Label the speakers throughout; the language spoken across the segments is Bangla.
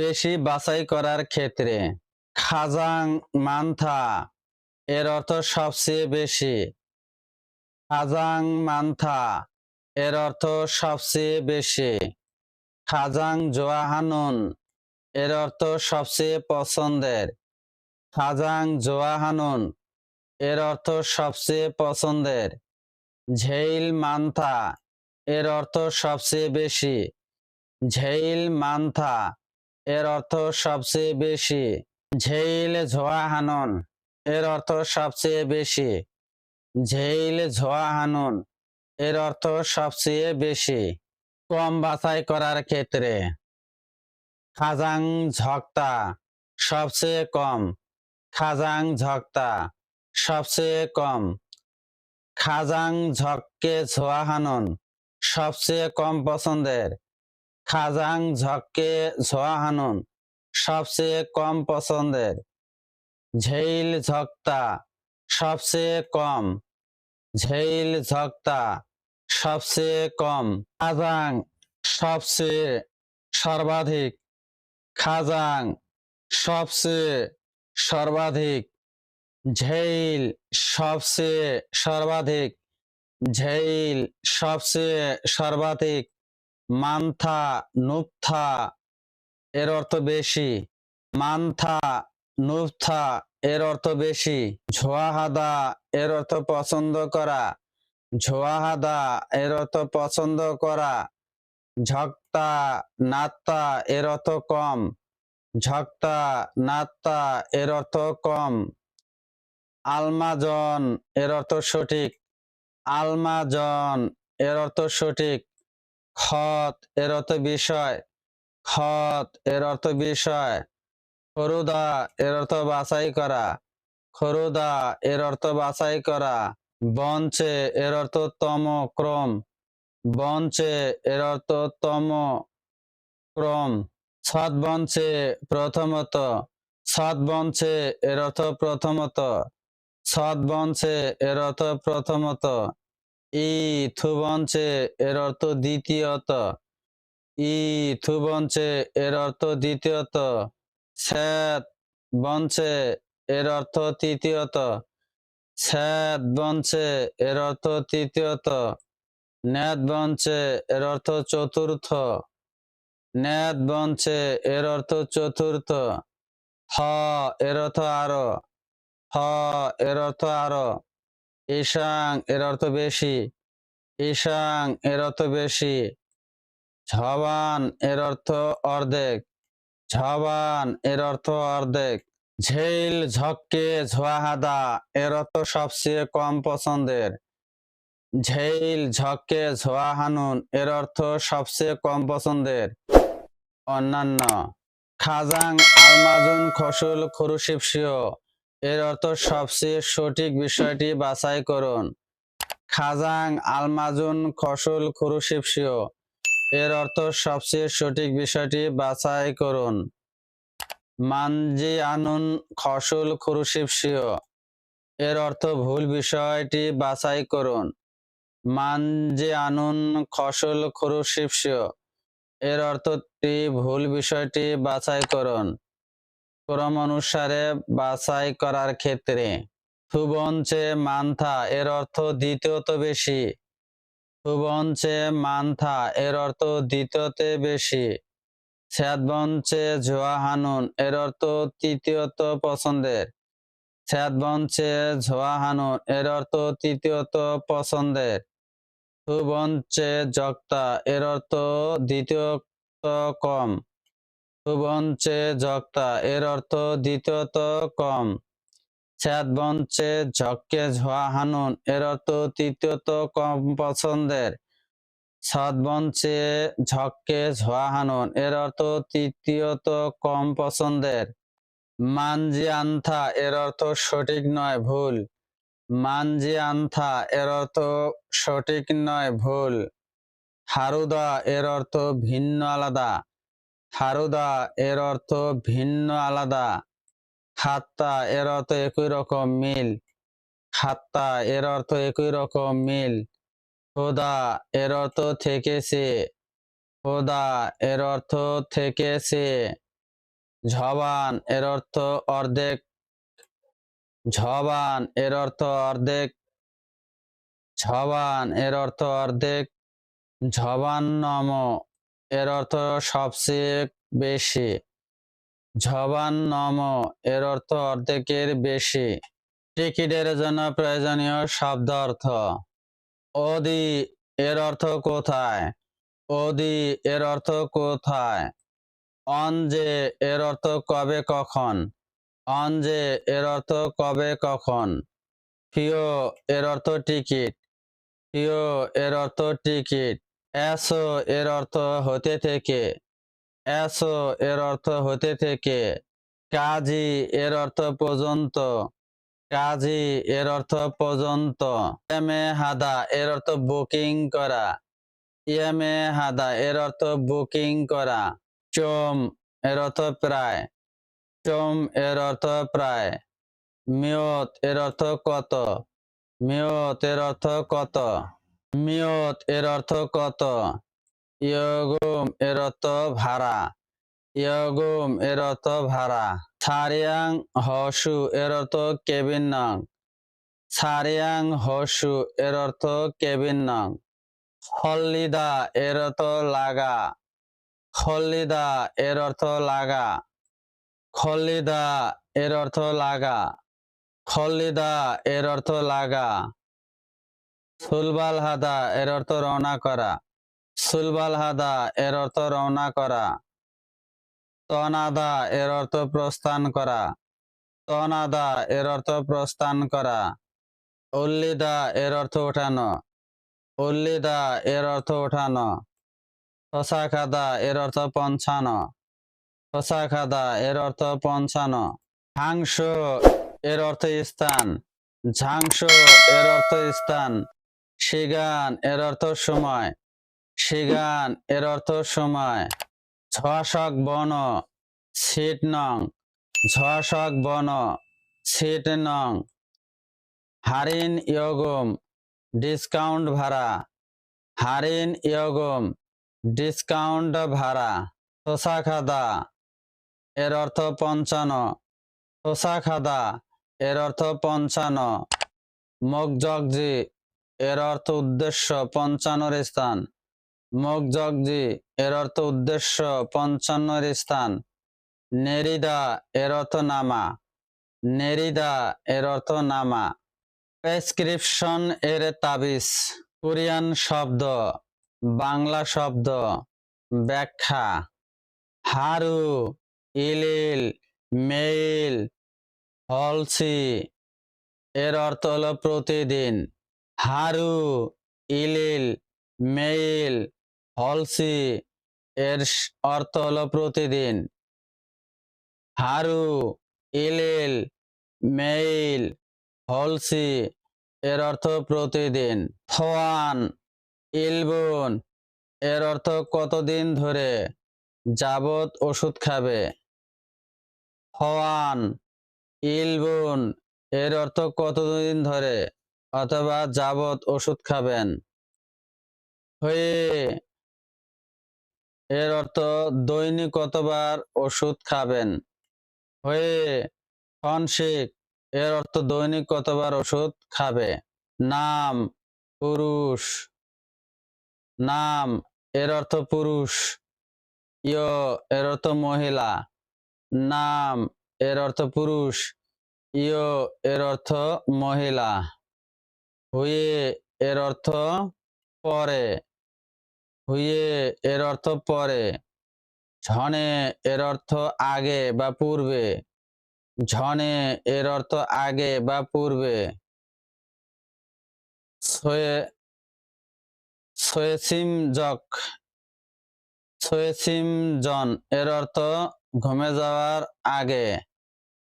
Speaker 1: বেশি বাছাই করার ক্ষেত্রে খাজাং মান্থা এর অর্থ সবচেয়ে বেশি। খাজাং মান্থা এর অর্থ সবচেয়ে বেশি। খাজাং জোয়াহানুন এর অর্থ সবচেয়ে পছন্দের। খাজাং জোয়াহানুন এর অর্থ সবচেয়ে পছন্দের। ঝেইল মান্থা এর অর্থ সবচেয়ে বেশি। ঝেইল মান্থা এর অর্থ সবচেয়ে বেশি। ঝেইল ঝোয়া হানন, এর অর্থ সবচেয়ে বেশি। ঝেইল ঝোয়াহানুন এর অর্থ সবচেয়ে বেশি। কম বাছাই করার ক্ষেত্রে। খাজাং ঝক্তা, সবচেয়ে কম। খাজাং ঝক্তা, সবচেয়ে কম। খাজাং ঝক্কে ঝোয়াহানুন সবচেয়ে কম পছন্দের। খাজাং ঝক্কে ঝোয়াহানুন, সবচেয়ে কম পছন্দের। ঝেইল ঝক্তা, সবচেয়ে কম। ঝেইল ঝক্তা, সবচেয়ে কম। খাজাং, সবচেয়ে সর্বাধিক। খাজাং, সবচেয়ে সর্বাধিক। ঝেইল, সবচেয়ে সর্বাধিক। ঝেইল, সবচেয়ে সর্বাধিক। মান্থা নুপথা এর অর্থ বেশি। মান্থা নুপথা এর অর্থ বেশি। ঝোয়াহাদা, এর অর্থ পছন্দ করা। ঝোয়াহাদা, এর অর্থ পছন্দ করা। ঝক্তা, নাত্তা, এর অর্থ কম। ঝক্তা, নাত্তা, এর অর্থ কম। আলমাজন, এর অর্থ সঠিক। আলমাজন, এর অর্থ সঠিক। খত এর অর্থ বিষয়। খত এর অর্থ বিষয়। খরুদা এর অর্থ বাছাই করা। খরুদা এর অর্থ বাছাই করা। বঞ্চে এর অর্থ তম ক্রম বঞ্চে এর অর্থ তম ক্রম সৎবঞ্চে প্রথমত। সৎবঞ্চে এর অর্থ প্রথমত। সৎবঞ্চে এর অর্থ প্রথমত। ই থুবঞ্চে এর অর্থ দ্বিতীয়ত। ই থুবঞ্চে এর অর্থ দ্বিতীয়ত। স্যাত বঞ্চে এর অর্থ তৃতীয়ত। স্যাত বঞ্চে এর অর্থ তৃতীয়ত। ন্যাত বঞ্চে এর অর্থ চতুর্থ। ন্যাত বঞ্চে এর অর্থ চতুর্থ। হ এর অর্থ আরও। হ এর অর্থ আরও। ঈশাং এর অর্থ বেশি। ঈশাং এর অর্থ বেশি। ঝবান, এর অর্থ অর্ধেক। ঝবান, এর অর্থ অর্ধেক। ঝেইল ঝক্কে, ঝোয়াহাদা, এর অর্থ সবচেয়ে কম পছন্দের। ঝেইল ঝক্কে, ঝোয়াহানুন, এর অর্থ সবচেয়ে কম পছন্দের। অন্যান্য। খাজাং, আলমাজুন, খসুল খুরুশিপসিও এর অর্থ সবচেয়ে সঠিক বিষয়টি বাছাই করুন। খাজাং, আলমাজুন, খসুল খুরুশিপসিও এর অর্থ সবচেয়ে সঠিক বিষয়টি বাছাই করুন। মানজি আনুন খসুল খুরুশিপসিও এর অর্থ ভুল বিষয়টি বাছাই করুন। মানজি আনুন খসুল খুরুশিপসিও এর অর্থটি ভুল বিষয়টি বাছাই করুন। ক্রম অনুসারে বাছাই করার ক্ষেত্রে থুবঞ্চে মান্থা এর অর্থ দ্বিতীয়ত বেশি। থুবঞ্চে মান্থা এর অর্থ দ্বিতীয়তে বেশি। স্যাদবঞ্চে ঝোয়াহানুন এর অর্থ তৃতীয়ত পছন্দের। স্যাদবঞ্চে ঝোয়াহানুন এর অর্থ তৃতীয়ত পছন্দের। থুবঞ্চে জক্তা এর অর্থ দ্বিতীয়ত কম। থুবঞ্চে জক্তা এর অর্থ দ্বিতীয়ত কম। স্যাদবঞ্চে ঝক্কে ঝোয়াহানুন এর অর্থ তৃতীয়ত কম পছন্দের। সৎবঞ্চে ঝক্কে ঝোয়াহানুন এর অর্থ তৃতীয়ত কম পছন্দের। মানজি আন্থা এর অর্থ সঠিক নয়, ভুল। মানজি আন্থা এর অর্থ সঠিক নয়, ভুল। হারুদা, এর অর্থ ভিন্ন আলাদা। হারুদা, এর অর্থ ভিন্ন, আলাদা। খাত্তা এর অর্থ একই রকম, মিল। খাত্তা এর অর্থ একই রকম, মিল। হোদা, এর অর্থ থেকেছে হোদা, এর অর্থ থেকেছে ঝবান, এর অর্থ অর্ধেক। ঝবান, এর অর্থ অর্ধেক। ঝবান, এর অর্থ অর্ধেক। ঝবান্নম এর অর্থ সবচেয়ে বেশি। ঝবান্নম এর অর্থ অর্ধেকের বেশি। টিকিটের জন্য প্রয়োজনীয় শব্দ অর্থ। অদি, এর অর্থ কোথায়? অদি, এর অর্থ কোথায়? অঞ্জে, এর অর্থ কবে কখন? অঞ্জে, এর অর্থ কবে কখন? প্রিয়, এর অর্থ টিকিট। প্রিয়, এর অর্থ টিকিট। এসো এর অর্থ হতে থেকে এসো এর অর্থ হতে থেকে কাজী এর অর্থ পর্যন্ত কাজী এর অর্থ পর্যন্ত ইএমএ হাদা এর অর্থ বুকিং করা ইএমএ হাদা এর অর্থ বুকিং করা চোম এর অর্থ প্রায় চোম এর অর্থ প্রায় মিয়ত এর অর্থ কত মিয়ত এর অর্থ কত মিয়ত এর অর্থ কত? ইয়গুম এর অর্থ ভাড়া। ইয়গুম এর অর্থ ভাড়া। সারিয়াং হসু এর অর্থ কেবিন নং। সারিয়াং হসু এর অর্থ কেবিন নং। হল্লিদা এর অর্থ লাগা। হল্লিদা এর অর্থ লাগা। খল্লিদা এর অর্থ লাগা। খল্লিদা এর অর্থ লাগা। সুলবাল হাদা এর অর্থ রওনা করা সুলবাল হাদা এর অর্থ রওনা করা তনাদা এর অর্থ প্রস্থান করা তনাদা এর অর্থ প্রস্থান করা উল্লিদা এর অর্থ ওঠানো উল্লিদা এর অর্থ ওঠানো খাদা এর অর্থ পঞ্চানো খাদা এর অর্থ পঞ্চানো ঝাংস এর অর্থ স্থান ঝাংস এর অর্থ স্থান শিগান এর অর্থ সময়। শিগান এর অর্থ সময়। ঝশক বন সিট নং। ঝশক বন সিট নং। হারিন ইয়গম, ডিসকাউন্ট ভাড়া। হারিন ইয়গম, ডিসকাউন্ট ভাড়া। শশা খাদা এর অর্থ পঞ্চান্ন। শশা খাদা এর অর্থ পঞ্চান্ন। মগজগজি এর অর্থ উদ্দেশ্য পঞ্চান্নর স্থান। মগজগজি এর অর্থ উদ্দেশ্য পঞ্চান্নর স্থান। নেরিদা, এর অর্থ নামা। নেরিদা, এর অর্থ নামা। প্রেসক্রিপশন এর তাবিজ, কোরিয়ান শব্দ, বাংলা শব্দ, ব্যাখ্যা। হারু, ইলিল, মেইল, হলসি, এর অর্থ হলো প্রতিদিন। হারু, ইলিল, মেইল, হলসি, এর অর্থ হলো প্রতিদিন। হারু, ইলিল, মেইল, হলসি, এর অর্থ প্রতিদিন। থোয়ান, ইলবুন, এর অর্থ কতদিন ধরে? যাবত ওষুধ খাবে। হওয়ান ইলবুন, এর অর্থ কতদিন ধরে? অথবা যাবত ওষুধ খাবেন। হয়ে, এর অর্থ দৈনিক কতবার ওষুধ খাবেন? হয়ে ফনসিক এর অর্থ দৈনিক কতবার ওষুধ খাবে? নাম, পুরুষ। নাম, এর অর্থ পুরুষ। ইয় এর অর্থ মহিলা। নাম, এর অর্থ পুরুষ। ইয় এর অর্থ মহিলা। হুয়ে এর অর্থ পরে। হুয়ে এর অর্থ পরে। ঝনে এর অর্থ আগে বা পূর্বে। ঝনে এর অর্থ আগে বা পূর্বে। সয়ে, সয়েসিম জক। সয়েসিম জন এর অর্থ ঘুমে যাওয়ার আগে।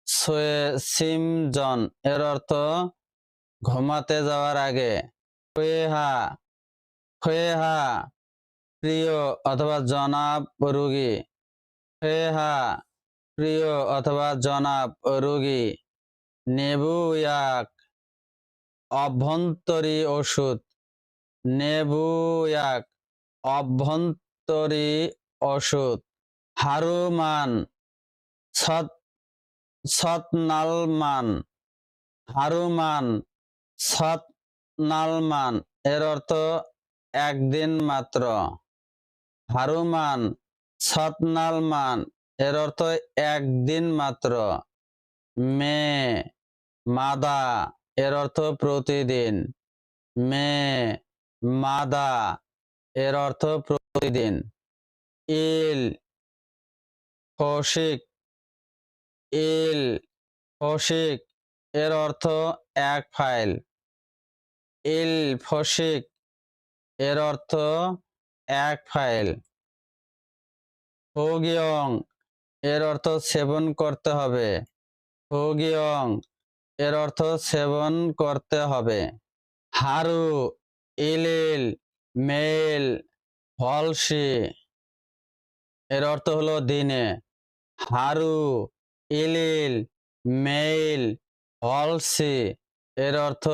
Speaker 1: সয়েসিম জন এর অর্থ ঘুমাতে যাওয়ার আগে হয়েহা হয়েহা প্রিয় অথবা জনাব রোগী হয়েহা প্রিয় অথবা জনাব রোগী, নেবুয়াক, অভ্যন্তরী ওষুধ, নেবুয়াক, অভ্যন্তরী ওষুধ, হারুমান, সৎ সৎ নালমান হারুমান সৎ নালমান, এর অর্থ একদিন মাত্র। হারুমান, সৎ নালমান, এর অর্থ একদিন মাত্র। মে, মাদা, এর অর্থ প্রতিদিন। মে, মাদা, এর অর্থ প্রতিদিন। ইল, কৌশিক, ইল ফসিক এর অর্থ এক ফাইল। ইল ফসিক এর অর্থ এক ফাইল। হোগিয়ং এর অর্থ সেবন করতে হবে। হোগিয়ং এর অর্থ সেবন করতে হবে। হারু ইলিল মেল হলসি এর অর্থ হলো দিনে। হারু ইলিল মেইল হলসি এর অর্থ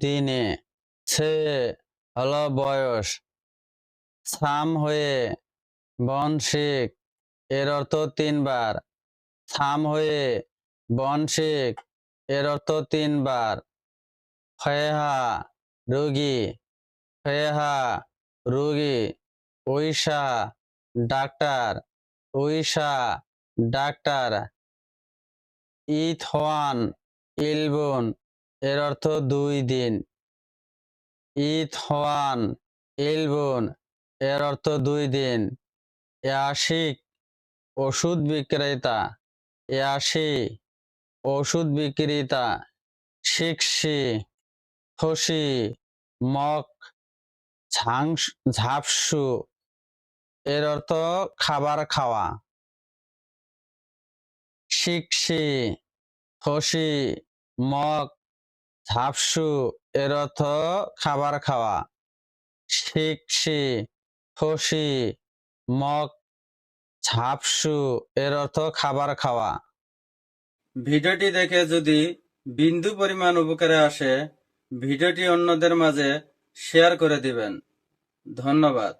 Speaker 1: দিনে। সে হলো বয়স। সাম হয়ে বন বনশিক, এর অর্থ তিনবার। সাম হয়ে বনশিক, এর অর্থ তিনবার। ফেহা, রুগী। ফেহা, রুগী। উইসা ডাক্তার। উইসা ডাক্তার। ইথওয়ান, ইলবন। এর অর্থ দুই দিন। ইথওয়ান ইলবন এর অর্থ দুই দিন। ইয়াশিক ওষুধ বিক্রেতা। ইয়াশি ওষুধ বিক্রেতা। শিকশি, খসি মক ঝাপসু। এর অর্থ খাবার খাওয়া। শিকশি, খসি মক ঝাপসু এর অর্থ খাবার খাওয়া। শিকশি, খসি মক ঝাপসু এর অর্থ খাবার খাওয়া।
Speaker 2: ভিডিওটি দেখে যদি বিন্দু পরিমাণ উপকারে আসে, ভিডিওটি অন্যদের মাঝে শেয়ার করে দিবেন। ধন্যবাদ।